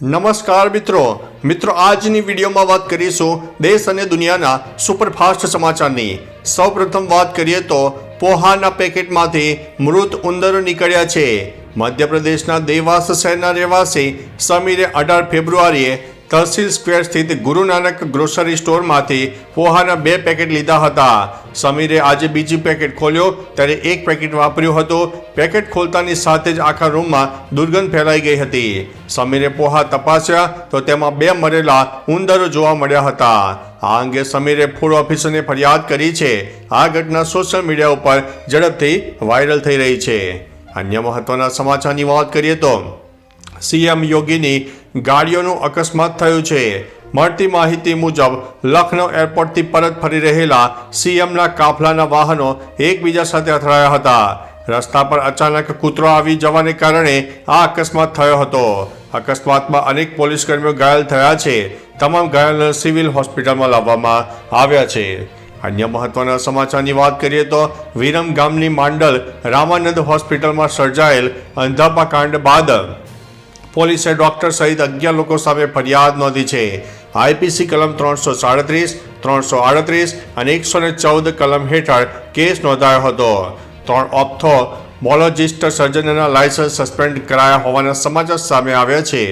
નમસ્કાર મિત્રો. મિત્રો, આજની વિડીયોમાં વાત કરીશું દેશ અને દુનિયાના સુપરફાસ્ટ સમાચારની. સૌપ્રથમ વાત કરીએ તો પોહાના પેકેટમાંથી મૃત ઉંદરો નીકળ્યા છે. મધ્યપ્રદેશના દેવાસ શહેરના રહેવાસી સમીરે અઢાર ફેબ્રુઆરીએ તહસીલ સ્ક્વેર સ્થિત ગુરુ નાનક ગ્રોસરી સ્ટોરમાંથી પોહાના બે પેકેટ લીધા હતા. સમીરે આજે બીજી પેકેટ ખોલ્યો, ત્યારે એક પેકેટ વાપર્યું હતું. પેકેટ ખોલતાની સાથે જ આખા રૂમમાં દુર્ગંધ ફેલાઈ ગઈ હતી. સમીરે પોહા તપાસ્યા, તો તેમાં બે મરેલા ઉંદરો જોવા મળ્યા હતા. આ અંગે સમીરે ફૂડ ઓફિસરને ફરિયાદ કરી છે. આ ઘટના સોશિયલ મીડિયા ઉપર ઝડપથી વાયરલ થઈ રહી છે. અન્ય મહત્વના સમાચારની વાત કરીએ તો સીએમ યોગીની ગાડીઓનું અકસ્માત થયું છે. મળતી માહિતી મુજબ લખનૌ એરપોર્ટથી પરત ફરી રહેલા સીએમના કાફલાના વાહનો એકબીજા સાથે અથડાયા હતા. રસ્તા પર અચાનક કૂતરો આવી જવાને કારણે આ અકસ્માત થયો હતો. અકસ્માતમાં અનેક પોલીસકર્મીઓ ઘાયલ થયા છે. તમામ ઘાયલને સિવિલ હોસ્પિટલમાં લાવવામાં આવ્યા છે. અન્ય મહત્વના સમાચારની વાત કરીએ તો, વિરમ ગામની માંડલ રામાનંદ હોસ્પિટલમાં સર્જાયેલ અંધાપા કાંડ બાદ પોલીસે ડોક્ટર સહિત અગિયાર લોકો સામે ફરિયાદ નોંધી છે. આઈપીસી કલમ ત્રણસો સાડત્રીસ, ત્રણસો આડત્રીસ અને એકસો ને ચૌદ કલમ હેઠળ કેસ નોંધાયો હતો. ત્રણ ઓપ્થો મોલોજિસ્ટ સર્જનના લાયસન્સ સસ્પેન્ડ કરાયા હોવાના સમાચાર સામે આવ્યા છે.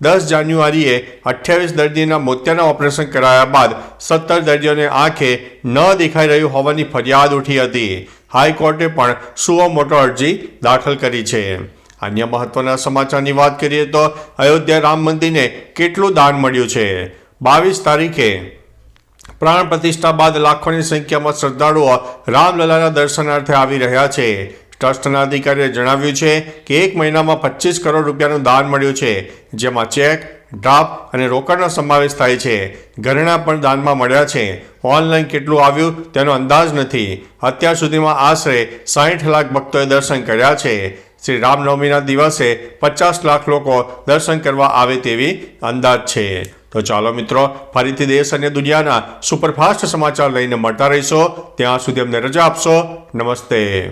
દસ જાન્યુઆરીએ અઠ્યાવીસ દર્દીના મોતિયાના ઓપરેશન કરાયા બાદ સત્તર દર્દીઓને આંખે ન દેખાઈ રહ્યું હોવાની ફરિયાદ ઉઠી હતી. હાઈકોર્ટે પણ સુઓ મોટો અરજી દાખલ કરી છે. અન્ય મહત્વના સમાચારની વાત કરીએ તો અયોધ્યા રામ મંદિરને કેટલું દાન મળ્યું છે? બાવીસ તારીખે પ્રાણ પ્રતિષ્ઠા બાદ લાખોની સંખ્યામાં શ્રદ્ધાળુઓ રામલલાના દર્શનાર્થે આવી રહ્યા છે. ટ્રસ્ટના અધિકારીએ જણાવ્યું છે કે એક મહિનામાં પચીસ કરોડ રૂપિયાનું દાન મળ્યું છે, જેમાં ચેક, ડ્રાફ્ટ અને રોકડનો સમાવેશ થાય છે. ઘરેણાં પણ દાનમાં મળ્યા છે. ઓનલાઈન કેટલું આવ્યું તેનો અંદાજ નથી. અત્યાર સુધીમાં આશરે સાહીઠ લાખ ભક્તોએ દર્શન કર્યા છે. શ્રી રામનવમીના દિવસે પચાસ લાખ લોકો દર્શન કરવા આવે તેવી અંદાજ છે. તો ચાલો મિત્રો, ફરીથી દેશ અને દુનિયાના સુપરફાસ્ટ સમાચાર લઈને મળતા રહીશો. ત્યાં સુધી અમને રજા આપશો. નમસ્તે.